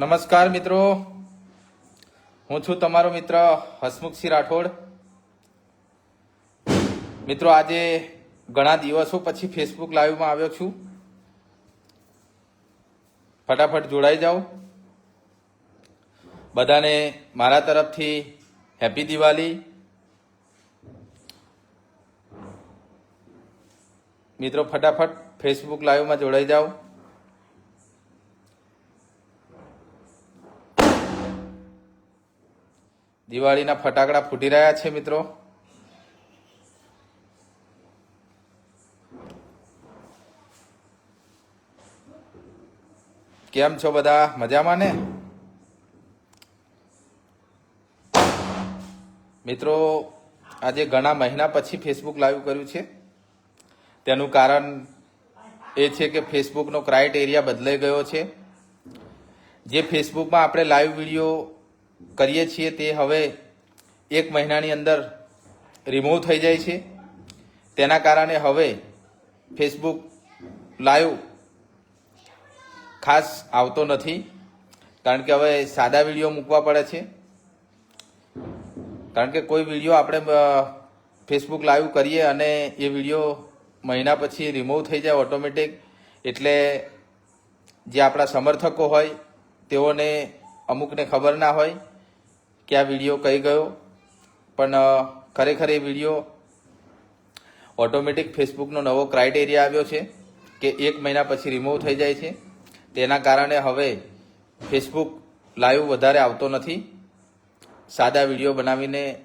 નમસ્કાર મિત્રો. હું છું તમારો મિત્ર હસમુખસિંહ રાઠોડ. મિત્રો, આજે ઘણા દિવસો પછી ફેસબુક લાઈવમાં આવ્યો છું. ફટાફટ જોડાઈ જાઓ. બધાને મારા તરફથી હેપી દિવાળી મિત્રો, ફટાફટ ફેસબુક લાઈવમાં જોડાઈ જાઓ. દિવાળીના ફટાકડા ફૂટી રહ્યા છે, મિત્રો. કેમ છો બધા? મજામાં ને? મિત્રો, આજે ઘણા મહિના પછી ફેસબુક લાઈવ કર્યું છે. તેનું કારણ એ છે કે ફેસબુકનો ક્રાઇટેરિયા બદલાઈ ગયો છે. જે ફેસબુકમાં આપણે લાઈવ વીડિયો કરીએ છીએ તે હવે એક મહિનાની અંદર રિમૂવ થઈ જાય છે. તેના કારણે હવે ફેસબુક લાઈવ ખાસ આવતો નથી. કારણ કે હવે સાદા વીડિયો મૂકવા પડે છે. કારણ કે કોઈ વીડિયો આપણે ફેસબુક લાઈવ કરીએ અને એ વીડિયો મહિના પછી રિમૂવ થઈ જાય ઓટોમેટિક એટલે જે આપણા સમર્થકો હોય તેઓને અમુકને ખબર ના હોય. કે આ વીડિયો કઈ ગયો? પણ ખરેખર એ વીડિયો ઓટોમેટિક ફેસબુકનો નવો ક્રાઇટેરિયા આવ્યો છે કે એક મહિના પછી રિમૂવ થઈ જાય છે. તેના કારણે હવે ફેસબુક લાઈવ વધારે આવતો નથી. સાદા વીડિયો બનાવીને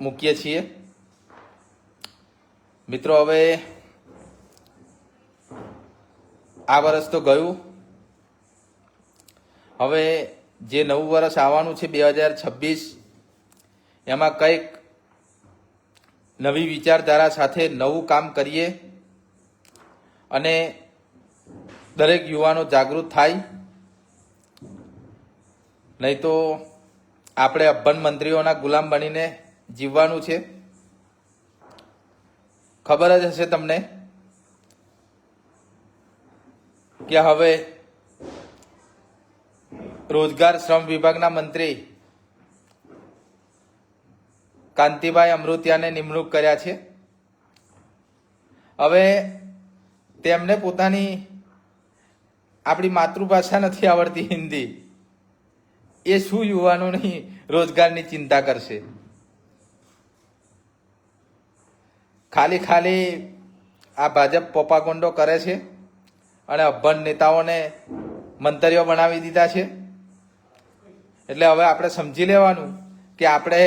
મૂકીએ છીએ. મિત્રો, હવે આ વર્ષ તો ગયું. હવે જે નવું વર્ષ આવવાનું છે બે હજાર છવ્વીસ, એમાં કંઈક નવી વિચારધારા સાથે નવું કામ કરીએ અને દરેક યુવાનો જાગૃત થાય. નહીં તો આપણે અભન મંત્રીઓના ગુલામ બનીને જીવવાનું છે. ખબર જ હશે તમને કે હવે રોજગાર શ્રમ વિભાગના મંત્રી કાંતિભાઈ અમૃતિયાને નિમણૂક કર્યા છે. હવે તેમને પોતાની આપણી માતૃભાષા નથી આવડતી હિન્દી. એ શું યુવાનોની રોજગારની ચિંતા કરશે? ખાલી ખાલી આ ભાજપ પોપાગોંડો કરે છે અને અભણ નેતાઓને મંતરીઓ બનાવી દીધા છે. એટલે હવે આપણે સમજી લેવાનું કે આપણે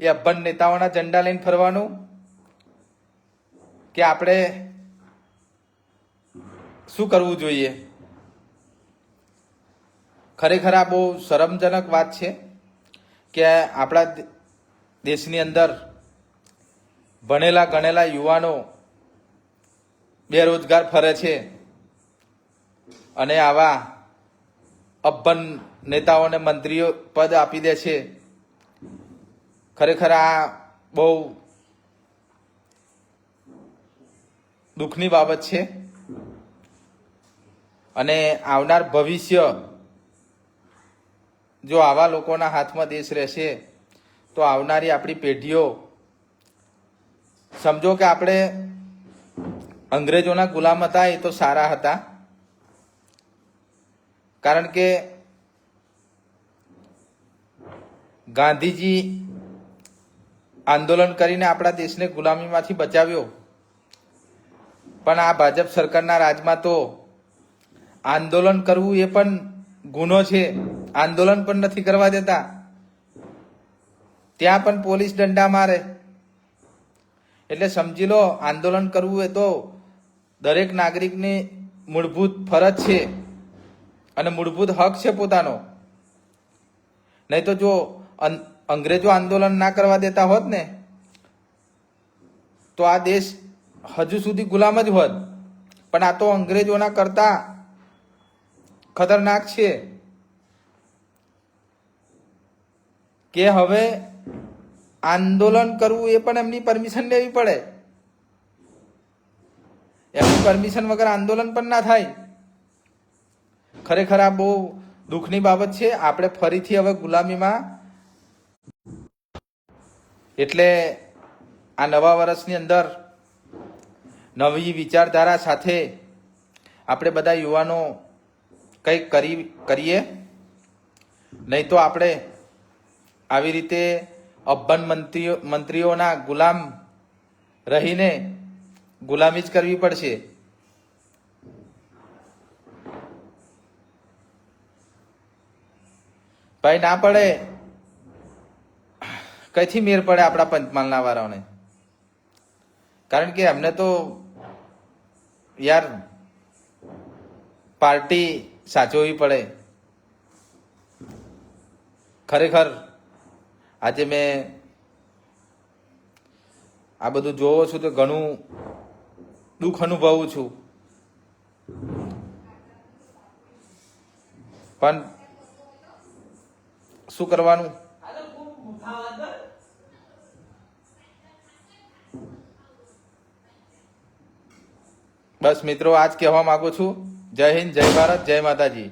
એ અભન નેતાઓના ઝંડા લઈને ફરવાનું કે આપણે શું કરવું જોઈએ? ખરેખર આ બહુ શરમજનક વાત છે કે આપણા દેશની અંદર ભણેલા ગણેલા યુવાનો બેરોજગાર ફરે છે અને આવા અભન નેતાઓને મંત્રીઓ પદ આપી દે છે. ખરેખર આ બહુ દુઃખની બાબત છે. અને આવનાર ભવિષ્ય જો આવા લોકોના હાથમાં દેશ રહેશે, તો આવનારી આપણી પેઢીઓ, સમજો કે આપણે અંગ્રેજોના ગુલામ હતા, એ તો સારા હતા. કારણ કે ગાંધીજી આંદોલન કરીને આપણા દેશને ગુલામીમાંથી બચાવ્યો. પણ આ ભાજપ સરકારના રાજમાં તો આંદોલન કરવું એ પણ ગુનો છે. આંદોલન પણ નથી કરવા દેતા. ત્યાં પણ પોલીસ દંડા મારે. એટલે સમજી લો, આંદોલન કરવું એ તો દરેક નાગરિકની મૂળભૂત ફરજ છે. અને મૂળભૂત હક છે પોતાનો. નહીં તો જો અંગ્રેજો આંદોલન ના કરવા દેતા હોત ને, તો આ દેશ હજુ સુધી ગુલામ જ હોત. પણ આ તો અંગ્રેજોના કરતા ખતરનાક છે. કે હવે આંદોલન કરવું એ પણ એમની પરમિશન લેવી પડે. એમની પરમિશન વગર આંદોલન પણ ના થાય. ખરેખર આ બહુ દુઃખની બાબત છે. આપણે ફરીથી હવે ગુલામીમાં એટલે આ નવા વર્ષની અંદર નવી વિચારધારા સાથે આપણે બધા યુવાનો કંઈક કરી, કરીએ. નહીં તો આપણે આવી રીતે અભન મંત્રીઓ, મંત્રીઓના ગુલામ રહીને ગુલામી જ કરવી પડશે. ભાઈ ના પડે. કઈથી મેર પડે આપણા પંચમહાલના વાળાઓને કારણ કે એમને તો યાર પાર્ટી સાચવવી પડે. ખરેખર આજે મેં આ બધું જોવો છું તો ઘણું દુઃખ અનુભવું છું. પણ શું કરવાનું? બસ મિત્રો આજ કહેવા માંગુ છું. જય હિન્દ જય ભારત જય માતાજી.